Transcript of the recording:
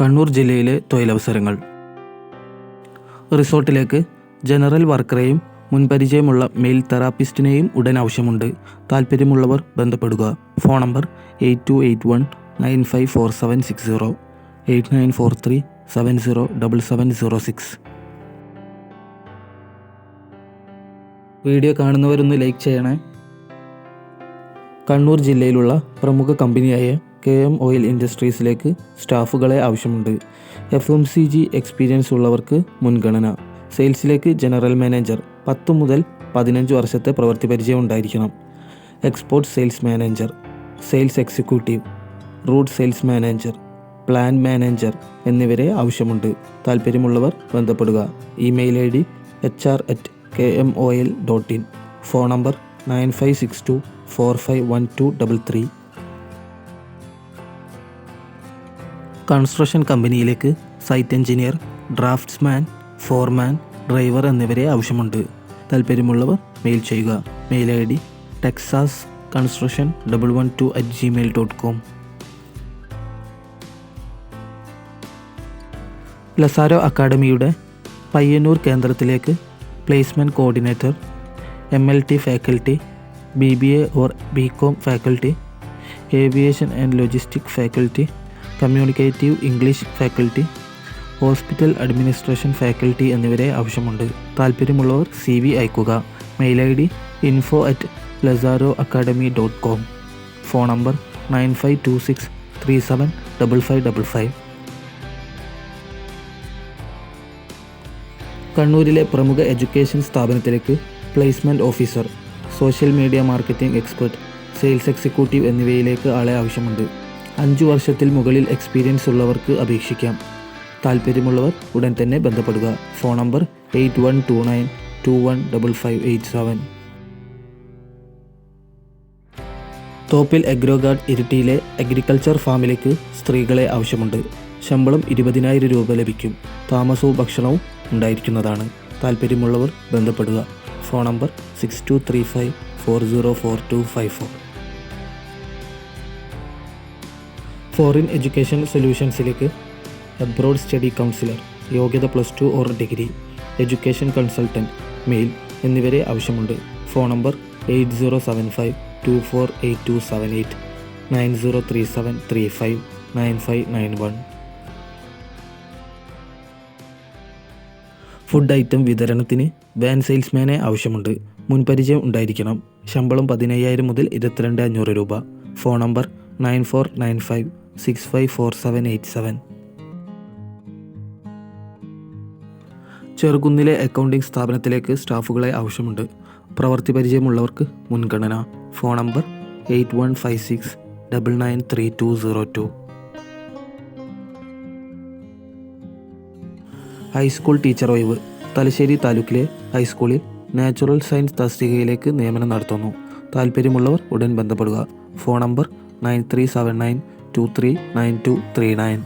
കണ്ണൂർ ജില്ലയിലെ തൊഴിലവസരങ്ങൾ. റിസോർട്ടിലേക്ക് general വർക്കറെയും മുൻപരിചയമുള്ള mail തെറാപ്പിസ്റ്റിനെയും ഉടൻ ആവശ്യമുണ്ട്. താല്പര്യമുള്ളവർ ബന്ധപ്പെടുക. Phone number eight two eight one nine five four seven six zero. Eight nine four three seven zero double seven zero six. Video കാണുന്നവരൊന്ന് like ചെയ്യണേ. കണ്ണൂർ ജില്ലയിലുള്ള പ്രമുഖ കമ്പനിയായ കെ എം ഓയിൽ ഇൻഡസ്ട്രീസിലേക്ക് സ്റ്റാഫുകളെ ആവശ്യമുണ്ട്. F M C G experience ഉള്ളവർക്ക് മുൻഗണന. സെയിൽസിലേക്ക് general manager പത്ത് മുതൽ പതിനഞ്ച് വർഷത്തെ പ്രവൃത്തി പരിചയം ഉണ്ടായിരിക്കണം. Export sales manager sales executive root sales manager plan manager എന്നിവരെ ആവശ്യമുണ്ട്. താല്പര്യമുള്ളവർ ബന്ധപ്പെടുക. Email I D H R at K M O L dot in. Phone number nine five six to four five one two double three. Construction കമ്പനിയിലേക്ക് site engineer draughtsman ഫോർമാൻ driver എന്നിവരെ ആവശ്യമുണ്ട്. താല്പര്യമുള്ളവർ mail ചെയ്യുക. Mail I D Texas construction double one two at Gmail dot com Lazaro അക്കാഡമിയുടെ Payyanur കേന്ദ്രത്തിലേക്ക് placement coordinator M L T faculty B B A or B com faculty aviation and logistic faculty communicative English faculty hospital administration faculty എന്നിവരെ ആവശ്യമുണ്ട്. താല്പര്യമുള്ളവർ C V അയക്കുക mail I D info at Lazaro academy dot com phone number nine five to six three seven double five double five. കണ്ണൂരിലെ പ്രമുഖ education സ്ഥാപനത്തിലേക്ക് placement officer social media marketing expert sales executive എന്നിവയിലേക്ക് ആളെ ആവശ്യമുണ്ട്. അഞ്ചു വർഷത്തിൽ മുകളിൽ experience ഉള്ളവർക്ക് അപേക്ഷിക്കാം. താല്പര്യമുള്ളവർ ഉടൻ തന്നെ ബന്ധപ്പെടുക. Phone number eight one two nine two one double five eight seven Thoppil ഇരിട്ടിയിലെ agriculture ഫാമിലേക്ക് സ്ത്രീകളെ ആവശ്യമുണ്ട്. ശമ്പളം ഇരുപതിനായിരം രൂപ ലഭിക്കും. താമസവും ഭക്ഷണവും ഉണ്ടായിരിക്കുന്നതാണ്. താല്പര്യമുള്ളവർ ബന്ധപ്പെടുക. Phone number six two three five four zero four two five four foreign education സൊല്യൂഷൻസിലേക്ക് abroad study counsellor യോഗ്യത plus two or degree education consultant mail എന്നിവരെ ആവശ്യമുണ്ട്. Phone number eight zero seven five two four eight two seven eight nine zero three seven three five nine five nine one. Food item വിതരണത്തിന് van സെയിൽസ്മാനെ ആവശ്യമുണ്ട്. മുൻപരിചയം ഉണ്ടായിരിക്കണം. ശമ്പളം പതിനയ്യായിരം മുതൽ ഇരുപത്തിരണ്ട് അഞ്ഞൂറ് രൂപ. ഫോൺ number nine four nine five six five four seven eight seven ചെറുകുന്നിലെ accounting സ്ഥാപനത്തിലേക്ക് സ്റ്റാഫുകളെ ആവശ്യമുണ്ട്. പ്രവൃത്തി പരിചയമുള്ളവർക്ക് മുൻഗണന. Phone number eight one five six double nine three two zero two high school teacher ഒഴിവ്. തലശ്ശേരി താലൂക്കിലെ ഹൈസ്കൂളിൽ നാച്ചുറൽ സയൻസ് തസ്തികയിലേക്ക് നിയമനം നടത്തുന്നു. താല്പര്യമുള്ളവർ ഉടൻ ബന്ധപ്പെടുക. Phone number nine three seven nine two three nine two three nine